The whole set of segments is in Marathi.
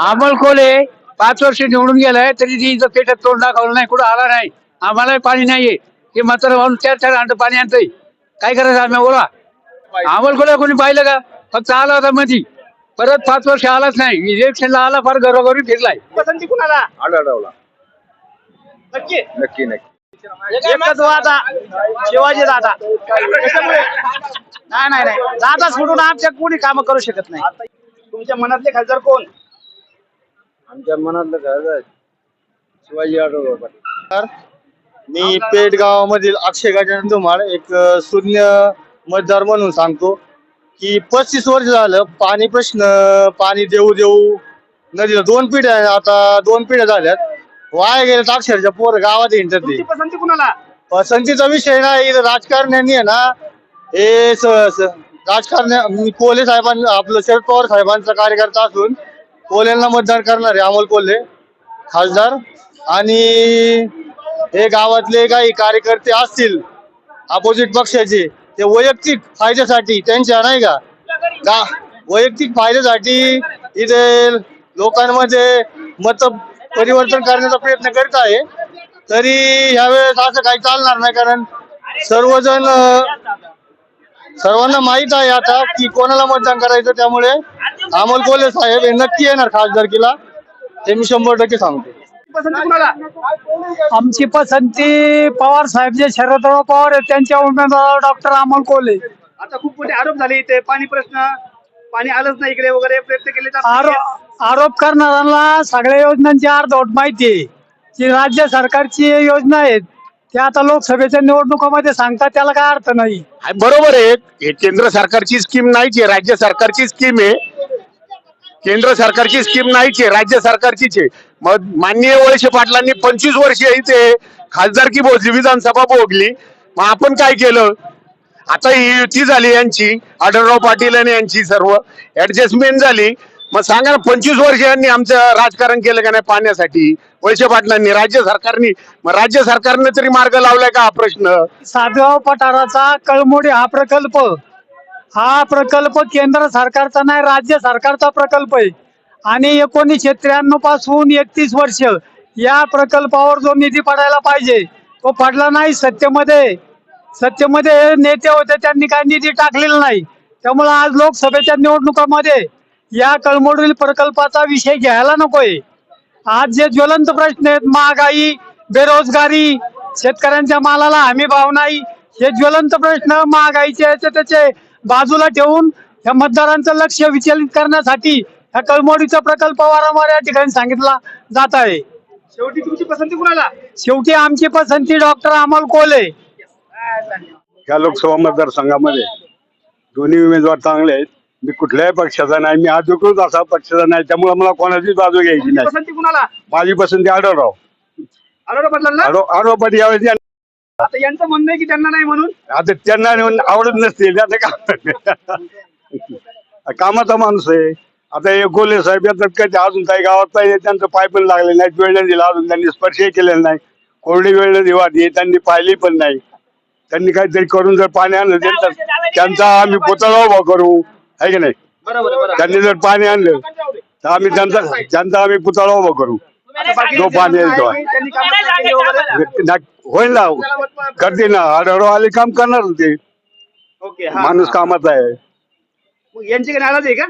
अमोल कोले पाच वर्ष निवडून गेलाय तरी ती इथं पेटात तोंड दाखवलं नाही कुठं आला नाही आम्हाला पाणी नाहीये. ते मात्र म्हणून चार चार आणतं पाणी आणतंय. काय करायचं आम्ही? बोला. अमोल कोले कोणी पाहिलं का? फक्त आला होता मधी. परत पाच वर्ष आलाच नाही. इलेक्शनला आला फार घरोघरी फिरलाय. पसंती कुणाला? नक्की. नक्की नक्की. एकच शिवाजी दादा. कशामुळे? नाही नाही नाही. दादा सोडून आमच्या कोणी काम करू शकत नाही. तुमच्या मनातले खासदार कोण? आमच्या मनातलं काय शिवाजी आढळराव पाटील मी पेठ गावामधील अक्षय गजानन धुमाळ एक अ, शून्य मतदार म्हणून सांगतो की पस्तीस वर्ष झालं पाणी प्रश्न पाणी देऊ देऊ नदीला दोन पिढ्या आता दोन पिढ्या झाल्यात. वाया गेल्यात अक्षरच्या पोर गावात हिंडतात ते. तुमची पसंती कुणाला? पसंतीचा विषय नाही इथं राजकारण्यांनी आहे ना हे स- स- राजकारण मी कोल्हे साहेबांना आपलं शरद पवार साहेबांचा कार्यकर्ता असून कोल्यांना मतदान करणार आहे अमोल कोल्हे खासदार. आणि हे गावातले काही कार्यकर्ते असतील अपोजिट पक्षाचे ते वैयक्तिक फायद्यासाठी त्यांच्या नाही का गा वैयक्तिक फायद्यासाठी इथे लोकांमध्ये मत परिवर्तन करण्याचा प्रयत्न करत आहे. तरी ह्यावेळेस असं काही चालणार नाही कारण सर्वजण सर्वांना माहीत आहे आता की कोणाला मतदान करायचं त्यामुळे अमोल कोल्हे साहेब हे नक्की येणार खासदारकीला. हे मी शंभर टक्के सांगतो. आमची पसंती पवार साहेब जे शरदराव पवार आहेत त्यांच्या उमेदवार डॉक्टर अमोल कोल्हे. आता खूप मोठे आरोप झाले इथे पाणी प्रश्न पाणी आलंच नाही इकडे वगैरे प्रयत्न केले तर आरोप आरोप करणाऱ्यांना सगळ्या योजनांची अर्धवट माहिती आहे. जी राज्य सरकारची योजना आहेत ते आता लोकसभेच्या निवडणुकामध्ये सांगतात त्याला काय अर्थ नाही. आहे, बरोबर आहे. हे केंद्र सरकारची स्कीम नाहीच आहे राज्य सरकारची स्कीम आहे. केंद्र सरकारची स्कीम नाहीच आहे राज्य सरकारचीच आहे. मग माननीय वळसे पाटलांनी पंचवीस वर्ष इथे खासदारकी भोगली विधानसभा भोगली. मग आपण काय केलं? आता ही युती झाली यांची आढळराव पाटील आणि यांची सर्व ऍडजस्टमेंट झाली. मग सांगा ना पंचवीस वर्ष यांनी आमचं राजकारण केलं का नाही पाण्यासाठी पैसे पाटलांनी राज्य सरकारनी मग राज्य सरकारने तरी मार्ग लावलाय का हा प्रश्न? साधगाव पठाराचा कळमोडी हा प्रकल्प. हा प्रकल्प केंद्र सरकारचा नाही राज्य सरकारचा प्रकल्प आहे. आणि एकोणीसशे त्र्याण्णवपासून एकतीस वर्ष या प्रकल्पावर जो निधी पडायला पाहिजे तो पडला नाही सत्तेमध्ये. सत्तेमध्ये नेते होते त्यांनी काय निधी टाकलेला नाही. त्यामुळे आज लोकसभेच्या निवडणुकामध्ये या कळमोडी प्रकल्पाचा विषय घ्यायला नकोय. आज जे ज्वलंत प्रश्न आहेत महागाई बेरोजगारी शेतकऱ्यांच्या मालाला हमी भाव नाही हे ज्वलंत प्रश्न महागाईचे याचे त्याचे बाजूला ठेवून या मतदारांचं लक्ष विचलित करण्यासाठी ह्या कळमोडीचा प्रकल्प वारंवार या ठिकाणी सांगितला जात आहे. शेवटी तुमची पसंती कुणाला? शेवटी आमची पसंती डॉक्टर अमोल कोले. या लोकसभा मतदारसंघामध्ये दोन्ही उमेदवार चांगले आहेत. मी कुठल्याही पक्षाचा नाही मी अधिकृत असा पक्षाचा नाही त्यामुळे मला कोणाचीच बाजू घ्यायची नाही. पसंती कुणाला? माझी पसंती आढळराव. आरोप यावेळेस या- आता यांचं म्हणणं आहे की त्यांना नाही म्हणून? आता त्यांना आवडत नसते त्याचं काम कामाचा माणूस आहे. आता हे गोले साहेब येतात कधी अजून काही गावात पाहिजे त्यांचं पाय पण लागले नाही वेळ नाही दिला अजून त्यांनी स्पर्शही केलेला नाही. कोरडी वेळ दिवा हे त्यांनी पाहिली पण नाही. त्यांनी काहीतरी करून जर पाणी आणलं तर त्यांचा आम्ही पुतळा उभा करू. आहे की नाही? बरोबर बरोबर. त्यांनी जर पाणी आणलं तर आम्ही त्यांचा त्यांचा आम्ही पुतळा उभा करू. जो पाणी आहे तो. होईल ना. करते ना. आढळराव आले काम करणार ते. ओके हा माणूस कामाचा आहे. मग यांची काही नाराजी आहे का?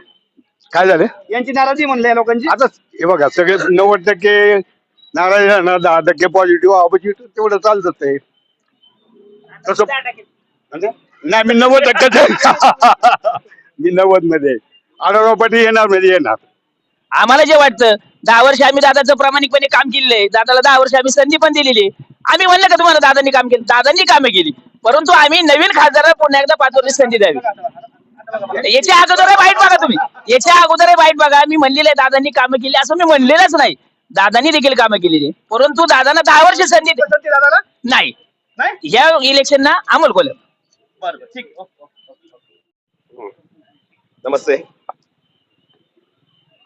काय झालं? यांची नाराजी म्हणले या लोकांची? आता हे बघा सगळे नव्वद टक्के नाराज राहणार दहा टक्के पॉझिटिव्ह ऑपोजिटिव्ह तेवढं चालतं ते. तसं म्हणजे? नाही मी नव्वद टक्के मी नव्वदमध्ये आढळराव पाटील येणार म्हणजे येणार. आम्हाला जे वाटतं दहा वर्ष आम्ही दादाचं प्रामाणिकपणे काम केलेलं दादाला दहा वर्ष आम्ही संधी पण दिलेली आहे. आम्ही म्हणलं का तुम्हाला दादांनी काम केलं? दादांनी कामे केली. परंतु आम्ही नवीन खासदाराला पुन्हा एकदा पाच वर्ष संधी द्यावी. याच्या अगोदर वाईट बघा तुम्ही. याच्या अगोदर वाईट बघा. मी म्हणलेलं आहे दादांनी कामं केली असं मी म्हणलेलंच नाही. दादांनी देखील कामं केलेली. परंतु दादांना दहा वर्ष संधी नाही. नाही? या इलेक्शनला अमोल कोल्हे. बरं बरं, ठीक. नमस्ते.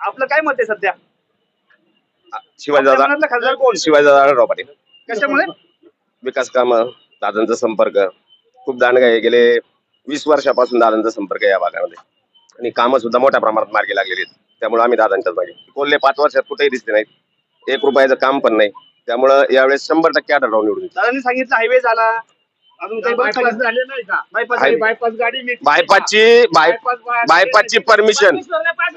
आपलं काय मत आहे सध्या? शिवाजीदादा मनातला खासदार कोण? शिवाजीदादा आढळराव पाटील. कशामुळे? विकास काम दादांचा संपर्क. खूप दांडगा आहे गेले वीस वर्षापासून दादांचा संपर्क आहे या भागामध्ये. आणि कामं सुद्धा मोठ्या प्रमाणात मार्गी लागलेली आहेत. त्यामुळे आम्ही दादांच्याच मागे. कोल्हे पाच वर्षात कुठेही दिसले नाहीत. एक रुपयाचं काम पण नाही. त्यामुळं यावेळेस शंभर टक्के आढळराव निवडून येतील. दादांनी सांगितलं हायवे झाला अजून काही बंद सांगितलं झाले नाही का? Bypass highway. बायपास गाडी नीट- बायपासची बाय बायपासची परमिशन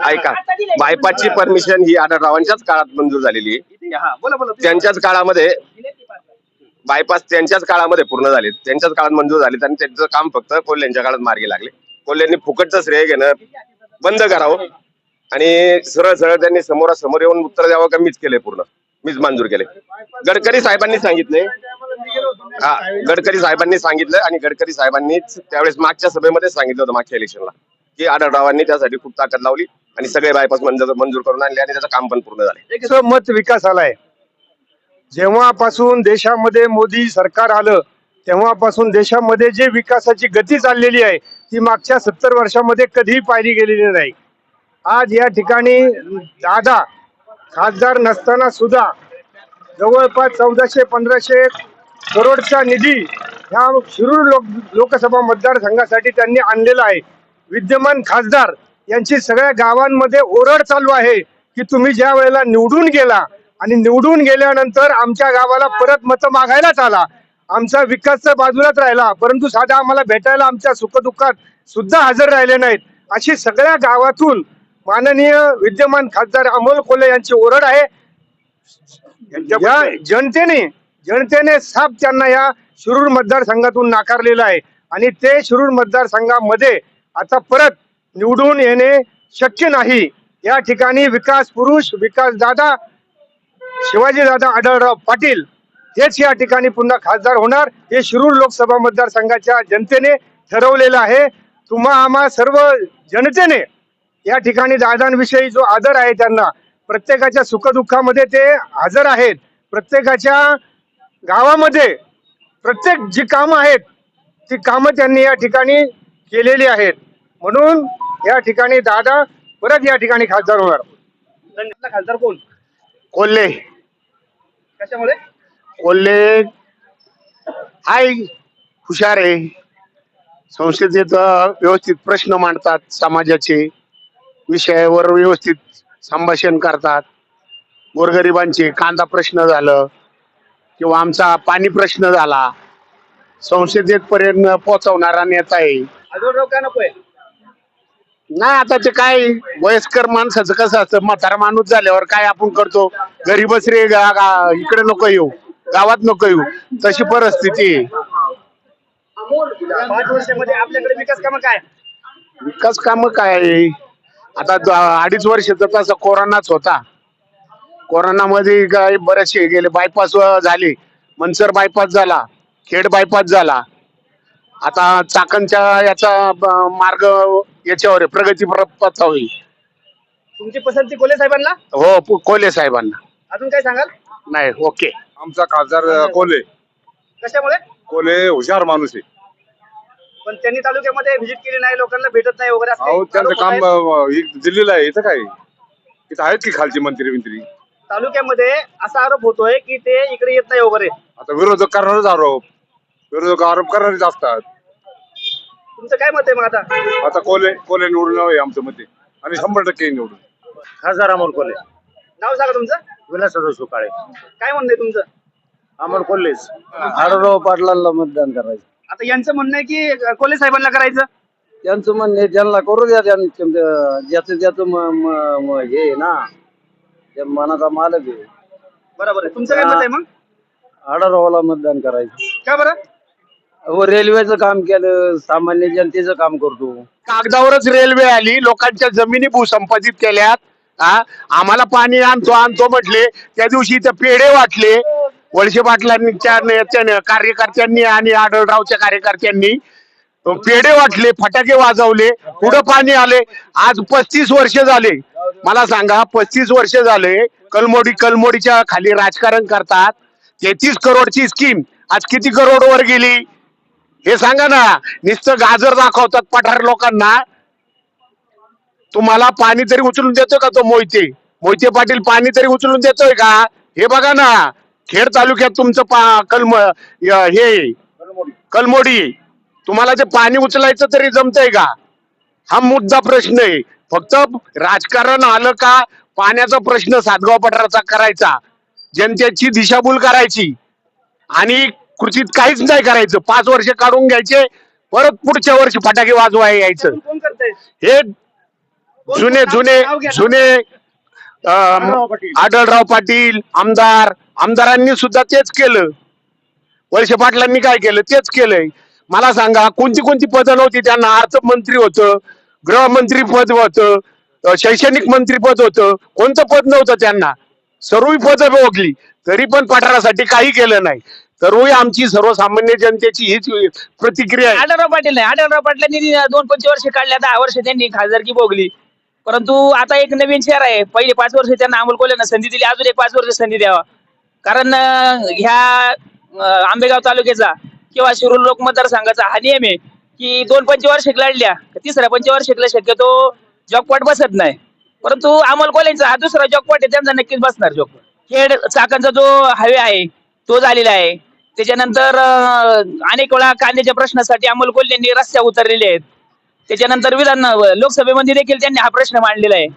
ऐका. बायपासची परमिशन ही. आढळरावांच्याच काळात मंजूर झालेली. आहे इथे या, हा बोला बोला त्यांच्याच काळामध्ये बायपास त्यांच्याच काळामध्ये पूर्ण झाले. त्यांच्याच काळात मंजूर झाले. आणि त्यांचं काम फक्त कोल्ह्यांच्या काळात मार्गी लागले. कोल्ह्यांनी फुकटचं श्रेय घेणं बंद करावं. आणि सरळ सरळ त्यांनी समोरासमोर येऊन उत्तर द्यावं का मीच केले पूर्ण. मीच मंजूर केले गडकरी साहेबांनी सांगितले हा गडकरी साहेबांनी सांगितलं आणि गडकरी साहेबांनीच त्यावेळेस मागच्या सभेमध्ये सांगितलं होतं मागच्या इलेक्शनला की आढळरावांनी त्यासाठी खूप ताकद लावली आणि सगळे बायपास मंजूर मंजूर करून आणले आणि त्याचं काम पण पूर्ण झाले. मत विकासाला आहे जेव्हापासून देशामध्ये मोदी सरकार आलं तेव्हापासून देशामध्ये जे विकासाची गती चाललेली आहे ती मागच्या सत्तर वर्षामध्ये कधीही पाहिली गेलेली नाही. आज या ठिकाणी दादा खासदार नसताना सुद्धा जवळपास चौदाशे पंधराशे करोडचा निधी ह्या शिरूर लोक लोकसभा मतदारसंघासाठी त्यांनी आणलेला आहे. विद्यमान खासदार यांची सगळ्या गावांमध्ये ओरड चालू आहे की तुम्ही ज्या वेळेला निवडून गेला आणि निवडून गेल्यानंतर आमच्या गावाला परत मतं मागायलाच आला. आमचा विकास तर बाजूलाच राहिला परंतु साधा आम्हाला भेटायला आमच्या सुखदुःखात सुद्धा हजर राहिले नाहीत. अशी सगळ्या गावातून माननीय विद्यमान खासदार अमोल कोल्हे यांची ओरड आहे. जनतेने जनतेने साफ त्यांना या शिरूर मतदारसंघातून नाकारलेलं आहे. आणि ते शिरूर मतदारसंघामध्ये आता परत निवडून येणे शक्य नाही. या ठिकाणी विकास पुरुष विकास दादा शिवाजी दादा आढळराव पाटील हेच या ठिकाणी पुन्हा खासदार होणार. हे शिरूर लोकसभा मतदारसंघाच्या जनतेने ठरवलेलं आहे. तुम्हा आम्हा सर्व जनतेने या ठिकाणी दादांविषयी जो आदर आहे त्यांना प्रत्येकाच्या सुखदुःखामध्ये ते हजर आहेत. प्रत्येकाच्या गावामध्ये प्रत्येक जी कामं आहेत ती कामं त्यांनी या ठिकाणी केलेली आहेत. म्हणून या ठिकाणी दादा परत या ठिकाणी खासदार होणार. खासदार कोण? कोल्हे. कशामुळे? कोल्हे. हाय हुशार आहे. संसदेत अं, व्यवस्थित प्रश्न मांडतात समाजाचे. विषयावर व्यवस्थित संभाषण करतात. गोरगरिबांचे कांदा प्रश्न झालं. किंवा आमचा पाणी प्रश्न झाला संसदेत पर्यंत पोहोचवणारा नेता आहे. आढळराव का नकोय? नाही आता ते काय वयस्कर माणसाचं कसं असतं म्हातारा माणूस झाल्यावर काय आपण करतो? घरी बस रे गा- गा- इकडे नको येऊ गावात नको येऊ तशी परिस्थिती आहे. पाच वर्षामध्ये आपल्याकडे विकास कामं काय? विकास काम काय? आहे? आता द- अडीच वर्ष तर तसा कोरोनाच होता. कोरोनामध्ये काय बरेचसे गेले. बायपास झाले. मनसर बायपास झाला. खेड बायपास झाला. आता चाकणच्या याचा मार्ग याच्यावर आहे. प्रगती पथावर होईल तुमची पसंती कोल्हे साहेबांना? हो कोल्हे साहेबांना. अजून काय सांगाल? नाही ओके. आमचा खासदार कोल्हे. कशामुळे? कोल्हे हुशार माणूस आहे. पण त्यांनी तालुक्यामध्ये व्हिजिट केली नाही लोकांना भेटत नाही वगैरे काही त्यांचं काम दिल्लीला आहे इथं काय? इथं आहेत की खालची मंत्री मंत्री तालुक्यामध्ये असा आरोप होतोय की ते इकडे येत नाही वगैरे. आता विरोधक करणारच आरोप. विरोधक आरोप करणारेच असतात. तुमचं काय मत आहे मग आता? आता कोल्हे कोल्हे निवडून आहे आमचं मते आणि शंभर टक्के निवडून. खासदार अमोल कोल्हे. नाव सांगा तुमचं. विलास सुकाळे. काय म्हणणं आहे तुमचं? अमोल कोल्हेच. आढळराव पाटलांना मतदान करायचं. आता यांचं म्हणणं आहे की कोल्हे साहेबांना करायचं? त्यांचं म्हणणे त्यांना करू द्या त्यांचं ज्याचं ज्याचं म- म- म- हे आहे ना मनाचा मालक आहे. बरोबर आहे तुमचं काय मत आहे मग? मतदान करायचं. का बरं? व रेल्वेचं काम केलं सामान्य जनतेचं काम करतो. कागदावरच रेल्वे आली लोकांच्या जमिनी भूसंपादित केल्यात. हा? आम्हाला पाणी आणतो आणतो म्हटले. त्या दिवशी इथं पेढे वाटले. वळसे त्या नेत्याने- कार्यकर्त्यांनी आणि आढळरावच्या कार्यकर्त्यांनी पेढे वाटले फटाके वाजवले पुढं पाणी आले. आज पस्तीस वर्ष झाले. मला सांगा पस्तीस वर्ष झाले कलमोडी कलमोडीच्या खाली राजकारण करतात. तेहतीस करोडची स्कीम आज किती करोड वर गेली? हे सांगा ना. नुसतं गाजर दाखवतात पठार लोकांना. तुम्हाला पाणी तरी उचलून देतोय का तो मोहिते? मोहिते पाटील पाणी तरी उचलून देतोय का? हे बघा ना. खेड तालुक्यात तुमचं पा कलम हे कलमोडी. तुम्हाला ते पाणी उचलायचं तरी जमतंय का? हा मुद्दा प्रश्न आहे. फक्त राजकारण आलं का पाण्याचा प्रश्न सातगाव पठाराचा करायचा जनतेची दिशाभूल करायची. आणि कृतीत काहीच नाही करायचं. पाच वर्ष काढून घ्यायचे परत पुढच्या वर्षी फटाके वाजवाय यायचं. हे जुने जुने जुने आढळराव पाटील. आमदार आमदारांनी सुद्धा तेच केलं. वर्ष पाटलांनी काय केलं? तेच केलंय. मला सांगा कोणती कोणती पदं नव्हती? त्यांना अर्थमंत्री होतं. गृहमंत्री पद होतं शैक्षणिक मंत्री पद होतं. कोणतं पद नव्हतं त्यांना. सर्व पद भोगली तरी पण पठारासाठी काही केलं नाही. सर्व आमची सर्वसामान्य जनतेची हीच प्रतिक्रिया आहे. आढळराव पाटील नाही. आढळराव पाटलांनी दोन पंच वर्ष काढल्या दहा वर्ष त्यांनी खासदारकी भोगली. परंतु आता एक नवीन शहर आहे. पहिले पाच वर्ष त्यांना अमोल कोल्हेनं संधी दिली. अजून एक पाच वर्ष संधी द्यावा. कारण ह्या आंबेगाव तालुक्याचा किंवा शिरूर लोक मतदारसंघाचा हा नियम आहे. की दोन पंचवार्षिक लढल्या तिसऱ्या पंचवार्षिकला शक्यतो जॉकपॉट बसत नाही. परंतु अमोल कोल्यांचा हा दुसरा जॉकपॉट आहे त्यांचा नक्कीच बसणार जॉकपॉट खेड चाकांचा जो हायवे आहे तो झालेला आहे. त्याच्यानंतर अनेक वेळा कांद्याच्या प्रश्नासाठी अमोल कोल्हेंनी रस्त्या उतरलेले आहेत. त्याच्यानंतर विधान लोकसभेमध्ये देखील त्यांनी हा प्रश्न मांडलेला आहे.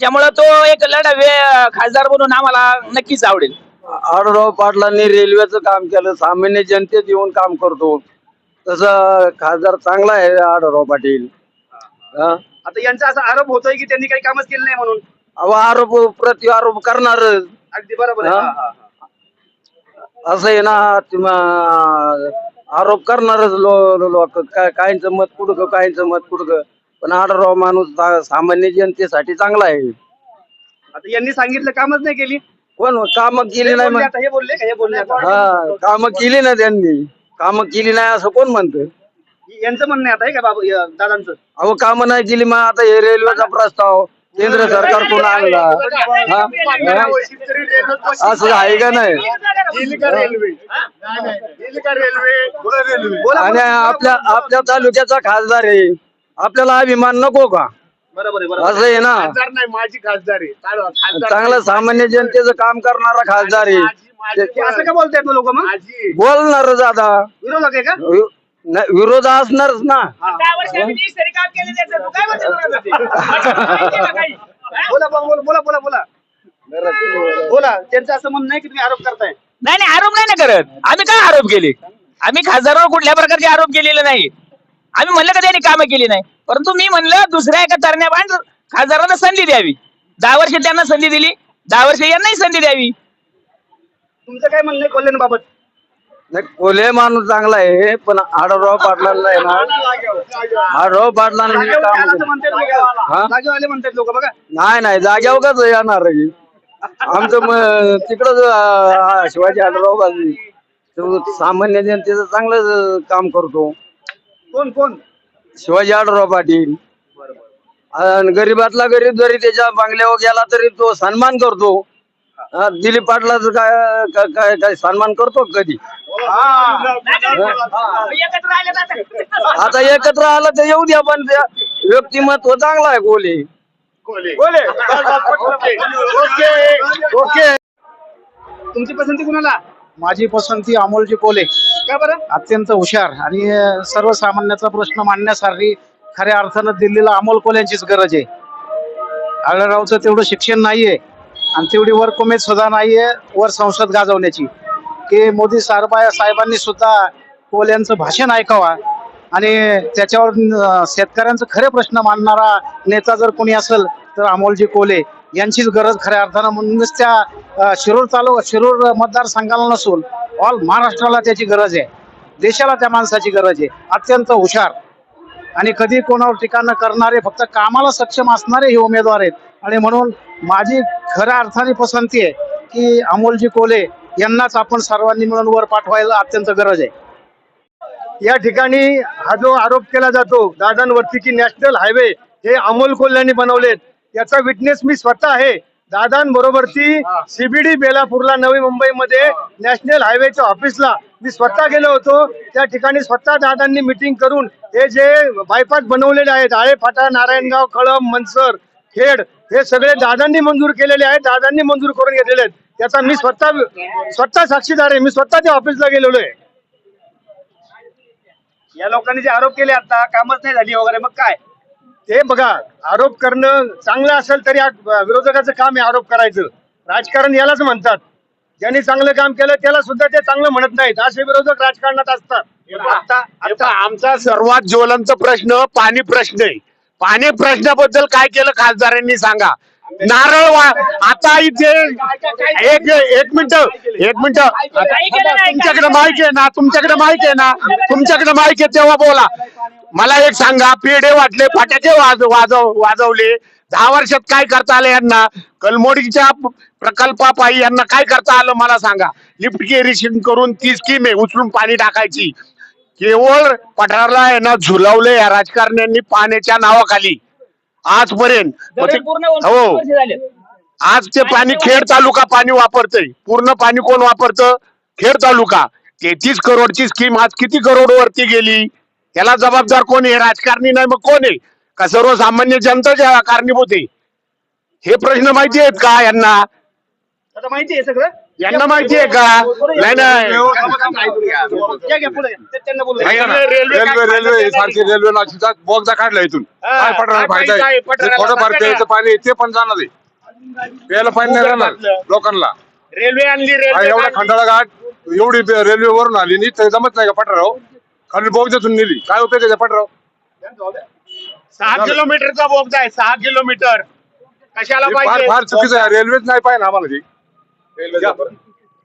त्यामुळं तो एक लढावे खासदार म्हणून आम्हाला नक्कीच आवडेल. आढळराव पाटलांनी रेल्वेचं काम केलं सामान्य जनतेत येऊन काम करतो. तसं खासदार चांगला आहे आढळराव पाटील. हा? आता यांचा असा आरोप होतोय की त्यांनी काही कामच केलं नाही म्हणून? अहो आरोप प्रति आरोप करणार. अगदी बरोबर आहे. हा? हा, हा, हा. असं आहे ना तुम्हा- आरोप करणारच लो लोक. काहींचं मत कुडकं काहींचं मत कुडकं पण आढळराव माणूस सा- सामान्य जनतेसाठी चांगला आहे. आता यांनी सांगितलं कामच नाही केली. कोण? काम हे केली नाही बोलले म्हण आता हे बोलले का? हे बोलले आता? हा काम केली ना त्यांनी. काम केली नाही असं कोण म्हणतं? यांचं म्हणणं आहे आता हे का बाबू या दादांचं? अहो काम नाही केली मग आता हे रेल्वेचा प्रस्ताव केंद्र सरकार कोण आणला. हा? हा? असं आहे का नाही? आणि आपल्या आपल्या तालुक्याचा खासदार आहे. आपल्याला अभिमान नको का? बरोबर आहे बरोबर असं आहे ना. खासदार नाही माझी खासदार आहे. खासदार चांगलं सामान्य जनतेचं काम करणारा खासदार आहे. हे असं का बोलतायत लोक मग? माझी. बोलणारच आता. विरोधक आहे का? वि- नाही, विरोध असणारच ना. दहा वर्ष आम्ही वीस तरी काम केले त्याचं. तू काय म्हणतो तुला ते? बोला बोला बोला बोला बोला बोला. बोला त्यांचं असं म्हणणं आहे की तुम्ही आरोप करताय. नाही नाही आरोप नाही ना करत. आम्ही काय आरोप केले? आम्ही खासदारावर कुठल्या प्रकारचे आरोप केलेले नाही. आम्ही म्हणलं का त्यांनी कामं केली नाही? परंतु मी म्हणलं दुसऱ्या एका तरण्या खासदारांना संधी द्यावी. दहा वर्ष त्यांना संधी दिली. दहा वर्ष यांनाही संधी द्यावी. तुमचं काय म्हणणं आहे कोल्हेंबाबत नाही कोल्हे माणूस चांगला आहे पण आढळराव पाटलांना आहे ना आढळराव पाटलांना हे काम असं केलं. म्हणतात हा? लोक जागेवाले म्हणतात लोक बघा. नाही नाही जाग्यावर कसं येणार आहे? आमचं म- तिकडं शिवाजी आढळराव बाजू तो सामान्य जनतेचं चांगलं काम करतो. कोण कोण? शिवाजी आढळराव पाटील. गरीबातला गरीब जरी त्याच्या बंगल्यावर गेला तरी तो सन्मान करतो. हा, दिलीप पाटलाचं काय काय- काय काय सन्मान करतो का कधी? एकत्र आले जातात. आता एकत्र आलं तर येऊ द्या पण त्या व्यक्तिमत्व चांगला आहे कोले. बोले ओके. ओके. तुमची पसंती कुणाला? माझी पसंती अमोलजी कोले. का बरं? अत्यंत हुशार आणि सर्वसामान्याचा प्रश्न मांडण्यासाठी खऱ्या अर्थानं दिल्लीला अमोल कोल्यांचीच गरज आहे. आढळरावचं तेवढं शिक्षण नाहीये आणि तेवढी वर कुमेद सुद्धा नाहीये वर संसद गाजवण्याची. की मोदी साहेबा साहेबांनी सुद्धा कोल्यांचं भाषण ऐकावा आणि त्याच्यावर शेतकऱ्यांचं खरे प्रश्न मांडणारा नेता जर कोणी असेल तर अमोलजी कोले. यांचीच गरज खऱ्या अर्थानं. म्हणूनच त्या शिरूर तालुका शिरूर मतदारसंघाला नसून ऑल महाराष्ट्राला त्याची गरज आहे. देशाला त्या माणसाची गरज आहे. अत्यंत हुशार. आणि कधी कोणावर टीका न करणारे फक्त कामाला सक्षम असणारे हे उमेदवार आहेत. आणि म्हणून माझी खऱ्या अर्थाने पसंती आहे की अमोलजी कोले यांनाच आपण सर्वांनी मिळून वर पाठवायला अत्यंत गरज आहे. या ठिकाणी हा जो आरोप केला जातो दादांवरती की नॅशनल हायवे हे अमोल कोल्ह्यांनी बनवलेत. याचा विटनेस मी स्वतः आहे. दादांबरोबरती सीबीडी बेलापूरला नवी मुंबईमध्ये नॅशनल हायवेच्या ऑफिसला मी स्वतः गेलो होतो. त्या ठिकाणी स्वतः दादांनी मिटिंग करून हे जे बायपास बनवलेले आहेत आळे फाटा नारायणगाव कळंब मनसर खेड हे सगळे दादांनी मंजूर केलेले आहेत दादांनी मंजूर करून घेतलेले आहेत. त्याचा मी स्वतः स्वतः साक्षीदार आहे. मी स्वतः त्या ऑफिसला गेलेलो आहे. या लोकांनी जे आरोप केले आता कामच नाही झाली वगैरे मग काय? ते बघा आरोप करणं चांगलं असेल तरी विरोधकाचं काम आहे आरोप करायचं. राजकारण यालाच म्हणतात. ज्यांनी चांगलं काम केलं त्याला सुद्धा ते चांगलं म्हणत नाहीत. असे विरोधक राजकारणात असतात. आता आता आमचा सर्वात ज्वलंत प्रश्न पाणी प्रश्न आहे. पाणी प्रश्नाबद्दल काय केलं खासदारांनी सांगा. नारळ वा आता इथे एक एक मिनिट एक मिनिट. तुमच्याकडे माहिती आहे ना तुमच्याकडे माहिती आहे ना तुमच्याकडे माहिती आहे तेव्हा बोला. मला एक सांगा पेढे वाटले फटाके वाज वाजव वाजवले. दहा वर्षात काय करता आलं यांना? कलमोडीच्या प्रकल्पापायी यांना काय करता आलं मला सांगा. लिफ्ट इरिगेशन करून ती स्कीम आहे उचलून पाणी टाकायची. केवळ पठाराला यांना झुलावलं झुलवले या राजकारण्यांनी पाण्याच्या नावाखाली. आजपर्यंत. पूर्ण हो. वर्ष झाले. आज ते पाणी खेड तालुका पाणी वापरतय. पूर्ण पाणी कोण वापरतं? खेड तालुका. तेहतीस करोडची स्कीम आज किती करोड वरती गेली? याला जबाबदार कोण आहे? राजकारणी नाही मग कोण आहे? का सर्वसामान्य जनता ज्या कारणीभूत आहे? हे प्रश्न माहिती आहेत का यांना? आता माहिती आहे सगळं. यांना माहिती आहे का? नाही नाही. रेल्वे रेल्वे सारखी रेल्वे नाशिकचा बोगदा काढला इथून. हा, काय काय फायदा आहे? ना. प्यायचं पाणी ते पण जाणार आहे. प्यायला पाणी नाही राहणार लोकांना. रेल्वे आणली हा, रेल्वे एवढा. खंडाळा घाट एवढी रेल्वे वरून आली नी तर जमत नाही का पठाराव? खाली बोगद्यातून नेली. काय उपयोग त्याच्या पठाराव? सहा किलोमीटरचा बोगदा आहे सहा किलोमीटर. कशाला हे फार पाहिजे? फार चुकीचं आहे. रेल्वेच नाही पाहिजे आम्हाला ती.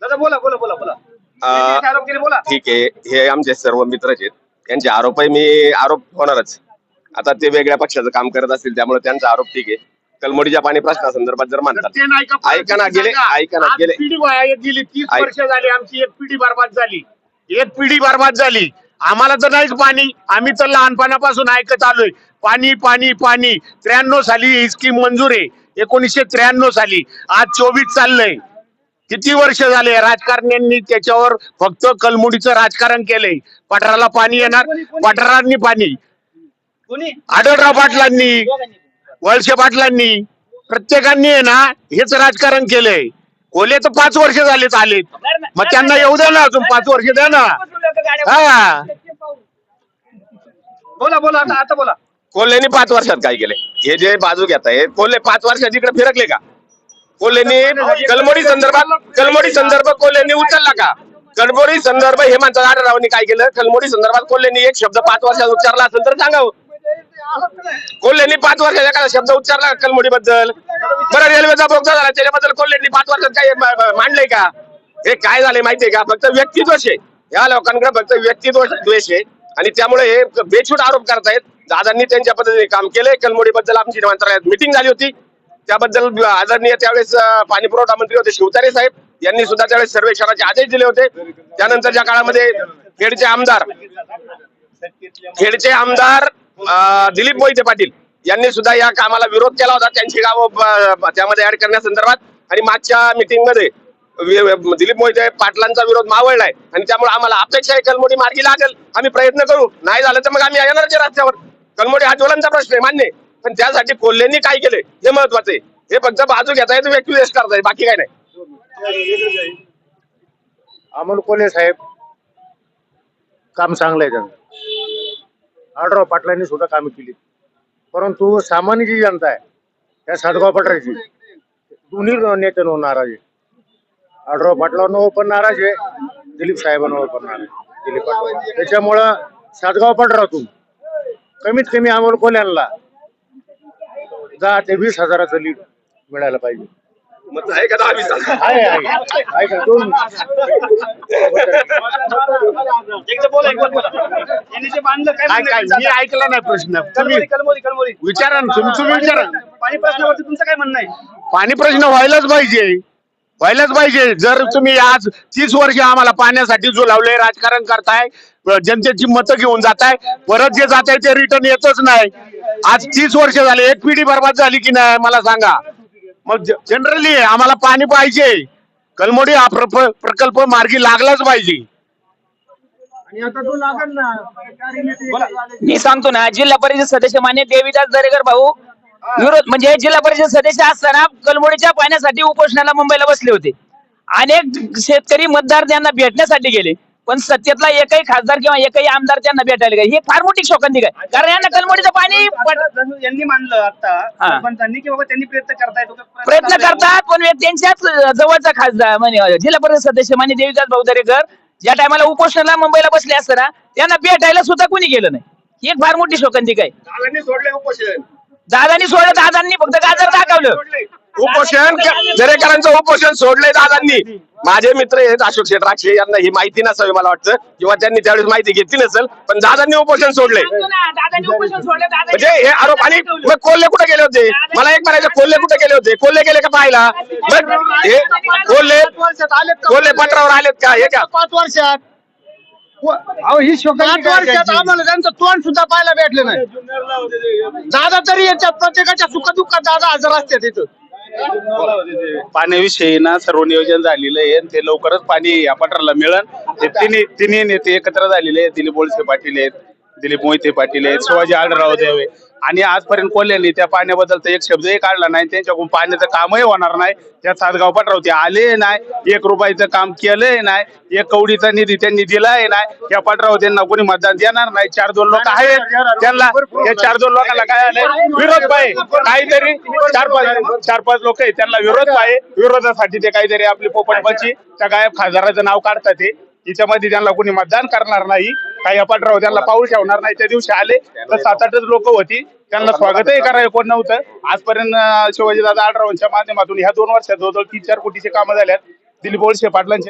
दादा बोला बोला बोला बोला. अं, आरोप केले बोला. ठीक आहे. हे आमचे सर्व मित्रच आहेत. त्यांचे आरोपही मी आरोप होणारच. आता ते वेगळ्या पक्षाचं काम करत असतील त्यामुळे त्यांचा आरोप ठीक आहे. कलमोडीच्या पाणी प्रश्नासंदर्भात जर म्हणतात. ते नाही का ऐका ना, गेले- सांगा. ऐका ना, आज गेले- पिढी वाया गेली तीस ऐक- वर्ष झाली आमची एक पिढी बर्बाद झाली. एक पिढी बर्बाद झाली. आम्हाला तर नाहीच पाणी. आम्ही तर लहानपणापासून ऐकत आलोय. पाणी पाणी पाणी. त्र्याण्णव साली ही स्कीम मंजूर आहे. एकोणीसशे त्र्याण्णव साली. आज चोवीस चाललंय. किती वर्ष झाले राजकारण्यांनी त्याच्यावर फक्त कलमुडीचं राजकारण केलंय. पठाराला पाणी येणार पठारांनी पाणी. आढळराव पाटलांनी वळसे पाटलांनी प्रत्येकांनी आहे ना हेच राजकारण केलंय. कोले तर पाच वर्ष झालेत आलेत. मग त्यांना येऊ द्या ना अजून पाच वर्ष द्या ना. हा. बोला बोला आता बोला. कोल्हेनी पाच वर्षात काय केले हे जे बाजू घेत आहे कोल्हे पाच वर्षात इकडे फिरकले का? कोल्हेनी कलमोडी संदर्भात कलमोडी संदर्भ कोल्हेनी उचलला का? कलमोडी संदर्भ हे म्हणतात आढळरावांनी काय केलं? कलमोडी संदर्भात कोल्हेनी एक शब्द पाच वर्षात उच्चारला असेल तर सांगावं हो. कोल्हेनी पाच वर्षात एखादा शब्द उच्चारला कलमोडी बद्दल बरं रेल्वेचा बोगदा झाला त्याच्याबद्दल कोल्हेनी पाच वर्षात काय मांडलंय का? हे काय झालंय माहितीये का? फक्त व्यक्तिद्वेष आहे. या लोकांकडे फक्त व्यक्तिद्वेष द्वेष आहे. आणि त्यामुळे हे बेछूट आरोप करतायत. दादांनी त्यांच्या पद्धतीने काम केलंय. कलमोडी बद्दल आमची मंत्रालयात मिटिंग झाली होती. त्याबद्दल आदरणीय त्यावेळेस पाणी पुरवठा मंत्री होते शिवतारे साहेब. यांनी सुद्धा त्यावेळेस सर्वेक्षणाचे आदेश दिले होते. त्यानंतरच्या काळामध्ये खेडचे आमदार खेडचे आमदार दिलीप मोहिते पाटील यांनी सुद्धा या कामाला विरोध केला होता. त्यांची गावं त्यामध्ये ऍड करण्यासंदर्भात आणि मागच्या मिटिंगमध्ये दिलीप मोहिते पाटलांचा विरोध मावळलाय. आणि त्यामुळे आम्हाला अपेक्षा आहे कलमोडी मार्गी लागेल. आम्ही प्रयत्न करू. नाही झालं तर मग आम्ही येणारच रस्त्यावर. कलमोडी हा ज्वलनचा प्रश्न आहे मान्य पण त्यासाठी कोल्हेंनी काय केले? हे महत्वाचं आहे. हे फक्त बाजू घेतायत व्यक्ती वेस्ट करताय बाकी काय नाही. अमोल कोल्हे साहेब काम चांगलं आहे त्यांचं. आडराव पाटलांनी सुद्धा कामे केली. परंतु सामान्य जी जनता आहे त्या सातगाव पठाराची दोन्ही नेत्यांवर नाराज आहे. आडराव पाटलांवर पण नाराज आहे दिलीप साहेबांवर पण नाराज आहे. दिलीप पाटील त्याच्यामुळं सातगाव पठारातून कमीत कमी अमोल कोल्ह्यांना दहा ते वीस हजाराचं लीड मिळायला पाहिजे. मग आहे का दहा वीस हजार? आहे आहे. आहे का? दोन. एकदा बोला एकदा बोला. यांनी जे बांधलं काय काय म्हणणं काय? आहे मी? ऐकला नाही प्रश्न. तुम्ही विचारा ना तुम्ही तुम्ही विचारा. पाणी प्रश्नावरती तुमचं काय म्हणणं आहे? पाणी प्रश्न व्हायलाच पाहिजे. व्हायलाच पाहिजे. जर तुम्ही आज तीस वर्ष आम्हाला पाण्यासाठी जो लावले राजकारण करताय जनतेची मतं घेऊन जाताय परत जे जात आहे ते रिटर्न येतच नाही. आज तीस वर्ष झाले एक पिढी बर्बाद झाली की नाही मला सांगा. मग जनरली आम्हाला पाणी पाहिजे. कलमोडी हा प्रकल्प मार्गी लागलाच पाहिजे. मी सांगतो ना जिल्हा परिषद सदस्य मान्य देवीदास दरेकर भाऊ. विरोध म्हणजे जिल्हा परिषद सदस्य असताना कलमोडीच्या पाण्यासाठी उपोषणाला मुंबईला बसले होते. अनेक शेतकरी मतदार त्यांना भेटण्यासाठी गेले. पण सत्तेतला एकही खासदार किंवा एकही आमदार त्यांना भेटायला गेले. ही फार मोठी शोकांतिक आहे कारण यांना कलमडीचं पाणी यांनी मानलं आता. सरपंचांनी की बाबा त्यांनी प्रयत्न करतायत प्रयत्न करतात पण हे त्यांच्याच जवळचा खासदार म्हणजे जिल्हा परिषद सदस्य मान्य देवीदास भाऊ दरेकर ज्या टायमाला उपोषणाला मुंबईला बसले असताना त्यांना भेटायला सुद्धा कोणी गेलं नाही. ही एक फार मोठी शोकांतिक आहे दादांनी सोडले उपोषण. दादांनी सोडलं दादांनी फक्त गाजर दाखवलं. उपोषण दरेकरांचं उपोषण सोडलंय दादांनी. माझे मित्र आहेत अशोक शेठ राक्षे यांना ही माहिती नसावी मला वाटतं. किंवा त्यांनी त्यावेळेस माहिती घेतली नसेल पण दादांनी उपोषण सोडलंय दादांनी उपोषण सोडलं म्हणजे हे आरोप आणि मग कोल्हे कुठे गेले होते? मला एक म्हणायचं कोल्हे कुठे गेले होते? कोल्हे गेले का पाहायला? मग हे कोल्हे कोल्हे पत्रावर आलेत का? हे का? पाच वर्षात. अहो ही वर्षात. आम्हाला त्यांचं तोंड सुद्धा पाहायला भेटलं नाही. दादा तरी याच्या प्रत्येकाच्या सुखदुःखात दादा हजर असते तिथं पाण्याविषयी ना सर्व नियोजन झालेलं आहे. आणि ते लवकरच पाणी या पठाराला मिळेल ते तिन्ही तिन्ही नेते एकत्र झालेले आहेत. दिलीप बोळसे पाटील आहेत. दिलीप मोहिते पाटील आहेत शिवाजी आढळराव देवे. आणि आजपर्यंत कोल्ह्यांनी त्या पाण्याबद्दल तर एक शब्दही काढला नाही. त्यांच्याकडून पाण्याचं कामही होणार नाही. त्या सातगाव पठाराव ते आले नाही. एक रुपयाचं काम केलंय नाही. एक कवडीचा निधी त्यांनी दिलाय नाही. या पठाराव त्यांना कोणी मतदान देणार नाही. चार दोन लोक आहेत. त्यांना या चार दोन लोकांना काय आलंय विरोध पाहिजे. काहीतरी चार पाच चार पाच लोक आहेत. त्यांना विरोध पाहिजे. विरोधासाठी ते काहीतरी आपली पोपटपंची त्या गायब खासदाराचं नाव काढतात ते याच्यामध्ये त्यांना कोणी मतदान करणार नाही काही अपाटराव त्यांना पाऊल ठेवणार नाही. त्या दिवशी आले तर सात आठच लोक होती. त्यांना स्वागतही करायला कोण नव्हतं. आजपर्यंत शिवाजी दादा आडरावांच्या माध्यमातून ह्या दोन वर्षात जवळजवळ तीन चार कोटीचे कामं झाल्यात. दिलीप वळसे पाटलांचे